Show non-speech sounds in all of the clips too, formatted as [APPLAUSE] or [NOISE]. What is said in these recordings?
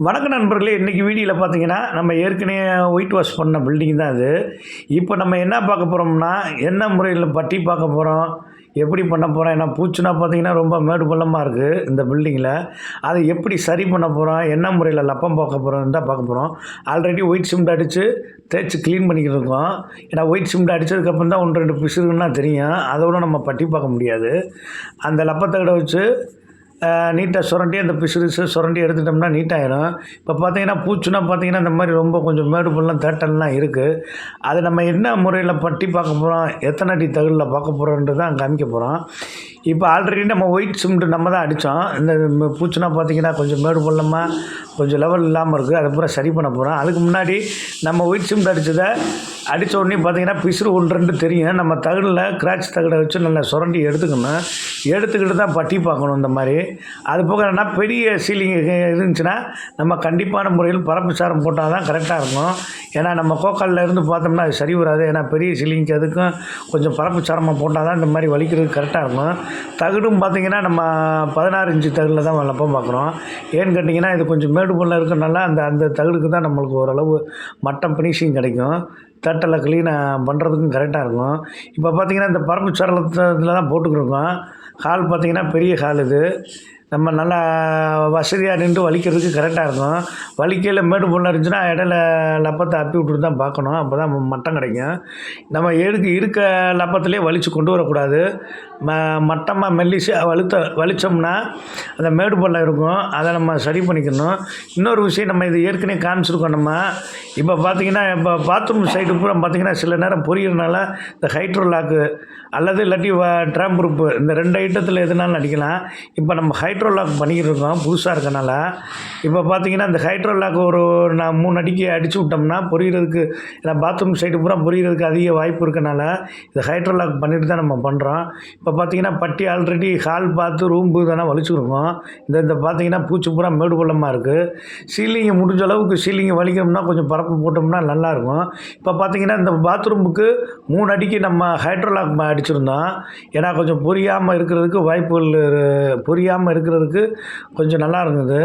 வணக்க நண்பர்களே இன்றைக்கி வீடியோவில் பார்த்தீங்கன்னா நம்ம ஏற்கனவே ஒயிட் வாஷ் பண்ண பில்டிங் தான் அது இப்போ நம்ம என்ன பார்க்க போகிறோம்னா என்ன முறையில் பட்டி பார்க்க போகிறோம் எப்படி பண்ண போகிறோம் ஏன்னா பூச்சுனா பார்த்தீங்கன்னா ரொம்ப மேடு பள்ளமாக இருக்குது இந்த பில்டிங்கில் அதை எப்படி சரி பண்ண போகிறோம் என்ன முறையில் லப்பம் பார்க்க போகிறோம் தான் பார்க்க போகிறோம் ஆல்ரெடி ஒயிட் சிமெண்ட் அடித்து தேய்ச்சி க்ளீன் பண்ணிக்கிட்டு இருக்கோம். ஏன்னா ஒயிட் சிமெண்ட் அடித்ததுக்கப்புறம் தான் ஒன்று ரெண்டு பிசுறுன்னா தெரியும். அதோட நம்ம பட்டி பார்க்க முடியாது. அந்த லப்பத்தை லப்பத்தகடை வச்சு நீட்டாக சுரண்டி அந்த பிசுறு சுரண்டி எடுத்துட்டோம்னா நீட்டாயிரும். இப்போ பார்த்தீங்கன்னா பூச்சுனா பார்த்தீங்கன்னா இந்த மாதிரி ரொம்ப கொஞ்சம் மேடு பள்ளம் தேட்டல்லாம் இருக்குது அது நம்ம என்ன முறையில் பட்டி பார்க்க போகிறோம் எத்தனை அடி தகலில் பார்க்க போகிறோன்றது தான் காமிக்க போகிறோம் இப்போ ஆல்ரெடி நம்ம ஒயிட் சிமெண்ட் நம்ம தான் அடித்தோம். இந்த பூச்சினா பார்த்தீங்கன்னா கொஞ்சம் மேடு பள்ளமாக கொஞ்சம் லெவல் இல்லாமல் இருக்குது அதை பூரா சரி பண்ண போகிறோம் அதுக்கு முன்னாடி நம்ம ஒயிட் சிமெண்ட் அடித்ததை அடித்த உடனே பார்த்தீங்கன்னா பிசுறு ஒன்று ரெண்டு தெரியும். நம்ம தகடில் கிராச் தகடை வச்சு நல்லா சுரண்டி எடுத்துக்கணும். எடுத்துக்கிட்டு தான் பட்டி பார்க்கணும் இந்த மாதிரி. அது போக என்ன பெரிய சீலிங் இருந்துச்சுன்னா நம்ம கண்டிப்பான முறையில் பரப்பு சாரம் போட்டால் தான் கரெக்டாக இருக்கும். ஏன்னா நம்ம கோக்காலில் இருந்து பார்த்தோம்னா அது சரி வராது. ஏன்னா பெரிய சீலிங்க்கு அதுக்கும் கொஞ்சம் பரப்பு சாரமாக போட்டால் தான் இந்த மாதிரி வலிக்கிறது கரெக்டாக இருக்கும். தகடும் பார்த்தீங்கன்னா நம்ம பதினாறு இன்ச்சு தகடில் தான் வளர்ப்போம் பார்க்குறோம். ஏன்னு கேட்டிங்கன்னா இது கொஞ்சம் மேடு பள்ளம் இருக்கிறனால அந்த அந்த தகடுக்கு தான் நம்மளுக்கு ஓரளவு மட்டம் ஃபினிஷிங் கிடைக்கும். தட்டெல்லாம் க்ளீனாக பண்ணுறதுக்கும் கரெக்டாக இருக்கும். இப்போ பார்த்தீங்கன்னா இந்த பரப்பு சரளத்தில் தான் போட்டுக்கிருக்கோம் ஹால் பார்த்தீங்கன்னா பெரிய ஹால் இது. நம்ம நல்லா வசதியாக நின்று வலிக்கிறதுக்கு கரெக்டாக இருக்கும். வலிக்கையில் மேடு பள்ளம் இருந்துச்சுன்னா இடையில லப்பத்தை அப்பி விட்டுட்டு தான் பார்க்கணும். அப்போ தான் மட்டம் கிடைக்கும். நம்ம எடுக்க இருக்க லப்பத்திலே வலிச்சு கொண்டு வரக்கூடாது. ம மட்டமாக மெல்லிசு வலுத்த வலித்தோம்னா அந்த மேடு பள்ளம் இருக்கும். அதை நம்ம சரி பண்ணிக்கணும். இன்னொரு விஷயம் நம்ம இது ஏற்கனவே காமிச்சிருக்கோம் நம்ம. இப்போ பார்த்திங்கன்னா இப்போ பாத்ரூம் சைடு பூரா பார்த்தீங்கன்னா சில நேரம் பொரியறனால இந்த ஹைட்ரோ லாக்கு அல்லது இல்லாட்டி ட்ராம் குரூப்பு இந்த ரெண்டு ஐட்டத்தில் எதுனாலும் அடிக்கலாம். இப்போ நம்ம ஹைட்ரோ லாக் பண்ணிக்கிட்டு இருக்கோம் புதுசாக இருக்கனால. இப்போ பார்த்தீங்கன்னா இந்த ஹைட்ரோ லாக் ஒரு நான் மூணு அடிக்கு அடித்து விட்டோம்னா பொரியறதுக்கு ஏன்னா பாத்ரூம் சைடு பூரா பொரியறதுக்கு அதிக வாய்ப்பு இருக்கனால இந்த ஹைட்ரோ லாக் பண்ணிட்டு தான் நம்ம பண்ணுறோம் இப்போ பார்த்தீங்கன்னா பட்டி ஆல்ரெடி ஹால் பார்த்து ரூம் தானே வலிச்சுருக்கோம். இந்த இந்த பார்த்தீங்கன்னா பூச்சி பூரா மேடு பள்ளமாக இருக்குது சீலிங்கை முடிஞ்ச அளவுக்கு சீலிங்கை வலிக்கணும்னா கொஞ்சம் பரப்பு போட்டோம்னா நல்லாயிருக்கும் இப்போ பார்த்தீங்கன்னா இந்த பாத்ரூமுக்கு மூணு அடிக்கு நம்ம ஹைட்ரோ லாக் அடிச்சிருந்தோம். ஏன்னா கொஞ்சம் புரியாமல் இருக்கிறதுக்கு வாய்ப்புகள் பொரியாமல் புரியாமல் பார்க்குறதுக்கு கொஞ்சம் நல்லா இருந்தது.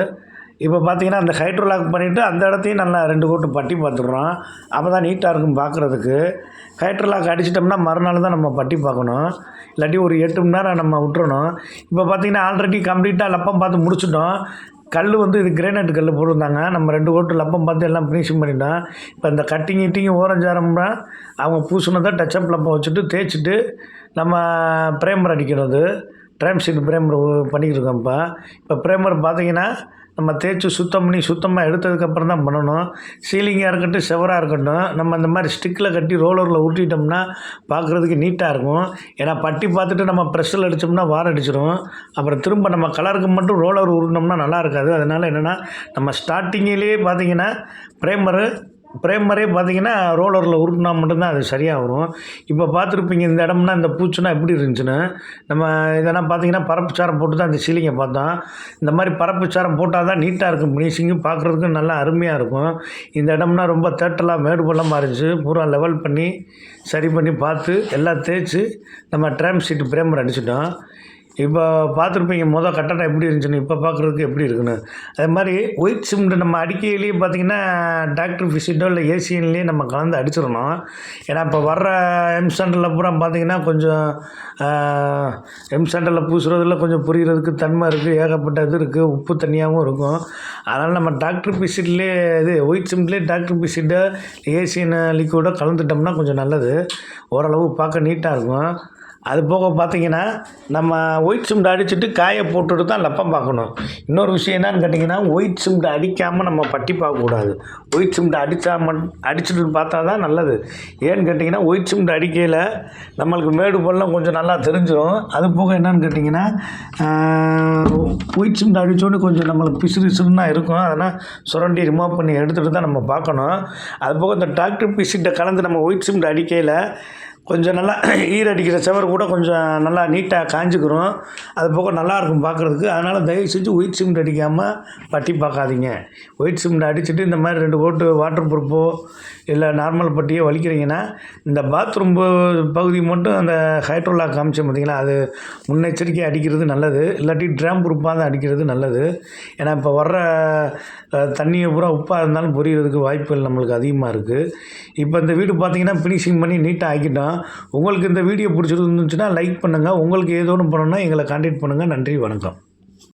இப்போ பார்த்தீங்கன்னா அந்த ஹைட்ரோலாக் பண்ணிவிட்டு அந்த இடத்தையும் நல்லா ரெண்டு கோட்டு பட்டி பார்த்துடுறோம் அப்போ தான் நீட்டாக இருக்கும் பார்க்குறதுக்கு ஹைட்ரோலாக் அடிச்சிட்டோம்னா மறுநாள் தான் நம்ம பட்டி பார்க்கணும். இல்லாட்டி ஒரு எட்டு மணி நேரம் நம்ம விட்டுறணும். இப்போ பார்த்தீங்கன்னா ஆல்ரெடி கம்ப்ளீட்டாக லப்பம் பார்த்து முடிச்சிட்டோம். கல் வந்து இது கிரேனைட் கல் போட்டிருந்தாங்க. நம்ம ரெண்டு கோட்டு லப்பம் பார்த்து எல்லாம் ஃபினிஷிங் பண்ணிட்டோம். இப்போ இந்த கட்டிங் இட்டிங்கும் ஓரஞ்சாரம்னா அவங்க பூசினதை டச்சப் லப்பம் வச்சுட்டு தேய்ச்சிட்டு நம்ம பிரேமர் அடிக்கிறது. ட்ரைம் ஷீட் பிரேமர் பண்ணிக்கிட்டு இருக்கோம் இப்போ இப்போ பிரேமர் பார்த்தீங்கன்னா நம்ம தேய்ச்சி சுத்தம் பண்ணி சுத்தமாக எடுத்ததுக்கப்புறம் தான் பண்ணணும். சீலிங்காக இருக்கட்டும் செவராக இருக்கட்டும் நம்ம இந்த மாதிரி ஸ்டிக்கில் கட்டி ரோலரில் ஊட்டிட்டோம்னா பார்க்குறதுக்கு நீட்டாக இருக்கும். ஏன்னா பட்டி பார்த்துட்டு நம்ம ப்ரெஷ்ஷில் அடித்தோம்னா வாரம் அடிச்சிடும். அப்புறம் திரும்ப நம்ம கலருக்கு மட்டும் ரோலர் உருட்டினோம்னா நல்லா இருக்காது. அதனால் என்னென்னா நம்ம ஸ்டார்டிங்கிலேயே பார்த்தீங்கன்னா பிரேமரு பிரேமரே பார்த்தீங்கன்னா ரோலரில் உருட்டினா மட்டும்தான் அது சரியாக வரும் இப்போ பார்த்துருப்பீங்க இந்த இடம்னா இந்த பூச்சுனா எப்படி இருந்துச்சுன்னு? நம்ம இதெல்லாம் பார்த்தீங்கன்னா பரப்பு சாரம் போட்டு தான் அந்த சீலிங்கை பார்த்தோம். இந்த மாதிரி பரப்பு சாரம் போட்டால் தான் நீட்டாக இருக்கும். ஃபினிஷிங்கும் பார்க்குறதுக்கும் நல்லா அருமையாக இருக்கும். இந்த இடம்னா ரொம்ப தேட்டலாக மேடு பள்ளமாக இருந்துச்சு. பூரா லெவல் பண்ணி சரி பண்ணி பார்த்து எல்லாம் தேய்ச்சி நம்ம ட்ராம் சீட்டு பிரேமர் அடிச்சிட்டோம். இப்போ பார்த்துருப்பீங்க மொதல் கட்டடம் எப்படி இருந்துச்சுன்னு இப்போ பார்க்குறதுக்கு எப்படி இருக்குன்னு. அதே மாதிரி ஒயிட் சிமெண்ட் நம்ம அடிக்கையிலேயே பார்த்தீங்கன்னா டாக்டர் ஃபிசிட்டோ இல்லை ஏசியன்லேயே நம்ம கலந்து அடிச்சிடணும். ஏன்னா இப்போ வர்ற எம் சென்டரில் பூரா பார்த்தீங்கன்னா கொஞ்சம் எம் சென்டரில் பூசுறதுல கொஞ்சம் புரிகிறதுக்கு தன்மை இருக்குது ஏகப்பட்ட இது இருக்குது உப்பு தனியாகவும் இருக்கும். அதனால் நம்ம டாக்டர் பிசிட்லேயே இது ஒயிட் சிமெண்ட்லேயே டாக்டர் பிசிட்டோ ஏசியன் லிக்விடோ கலந்துட்டோம்னா கொஞ்சம் நல்லது. ஓரளவு பார்க்க நீட்டாக இருக்கும். அது போக பார்த்தீங்கன்னா நம்ம ஒயிட் சிமெண்ட் அடிச்சுட்டு காய போட்டுட்டு தான் லப்பம் பார்க்கணும். இன்னொரு விஷயம் என்னன்னு கேட்டிங்கன்னா ஒயிட் சிமெண்ட் அடிக்காமல் நம்ம பட்டி பார்க்கக்கூடாது. ஒயிட் சிமெண்ட் அடித்தா மட் அடிச்சுட்டு பார்த்தா தான் நல்லது. ஏன்னு கேட்டிங்கன்னா ஒயிட் சிமெண்ட் அடிக்கையில் நம்மளுக்கு மேடு பள்ளம் கொஞ்சம் நல்லா தெரிஞ்சிடும் அது போக என்னன்னு கேட்டிங்கன்னா ஒயிட் சிமெண்ட் அடித்தோன்னு கொஞ்சம் நம்மளுக்கு பிசு இருக்கும். அதனால் சுரண்டி ரிமூவ் பண்ணி எடுத்துகிட்டு தான் நம்ம பார்க்கணும். அது போக இந்த டாக்டர் பிசிட்டை கலந்து நம்ம ஒயிட் சிமெண்ட் அடிக்கையில் கொஞ்சம் நல்லா [CLEARS THROAT] ஈரடிக்கிற செவர் கூட கொஞ்சம் நல்லா நீட்டாக காஞ்சிக்கிறோம். அது போக நல்லாயிருக்கும் பார்க்குறதுக்கு. அதனால் தயவு செஞ்சு ஒயிட் சிமெண்ட் அடிக்காமல் பட்டி பார்க்காதீங்க. ஒயிட் சிமெண்ட் அடிச்சுட்டு இந்த மாதிரி ரெண்டு கோட்டு வாட்டர் ப்ரூஃபோ இல்லை நார்மல் பட்டியோ வலிக்கிறீங்கன்னா இந்த பாத்ரூம் பகுதி மட்டும் அந்த ஹைட்ரோலாக் காமிச்சோம் பார்த்தீங்களா அது முன்னெச்சரிக்கை அடிக்கிறது நல்லது. இல்லாட்டி ட்ராம் ப்ரூஃபாக தான் அடிக்கிறது நல்லது. ஏன்னா இப்போ வர்ற தண்ணியை பூரா உப்பாக இருந்தாலும் பொரியறதுக்கு வாய்ப்புகள் நம்மளுக்கு அதிகமாக இருக்குது இப்போ இந்த வீடு பார்த்தீங்கன்னா ஃபினிஷிங் பண்ணி நீட்டாக ஆக்கிட்டோம். உங்களுக்கு இந்த வீடியோ பிடிச்சிருந்துச்சுன்னா லைக் பண்ணுங்கள் உங்களுக்கு ஏதோ ஒன்று பண்ணணும்னா எங்களை காண்டாக்ட் பண்ணுங்கள் நன்றி வணக்கம்.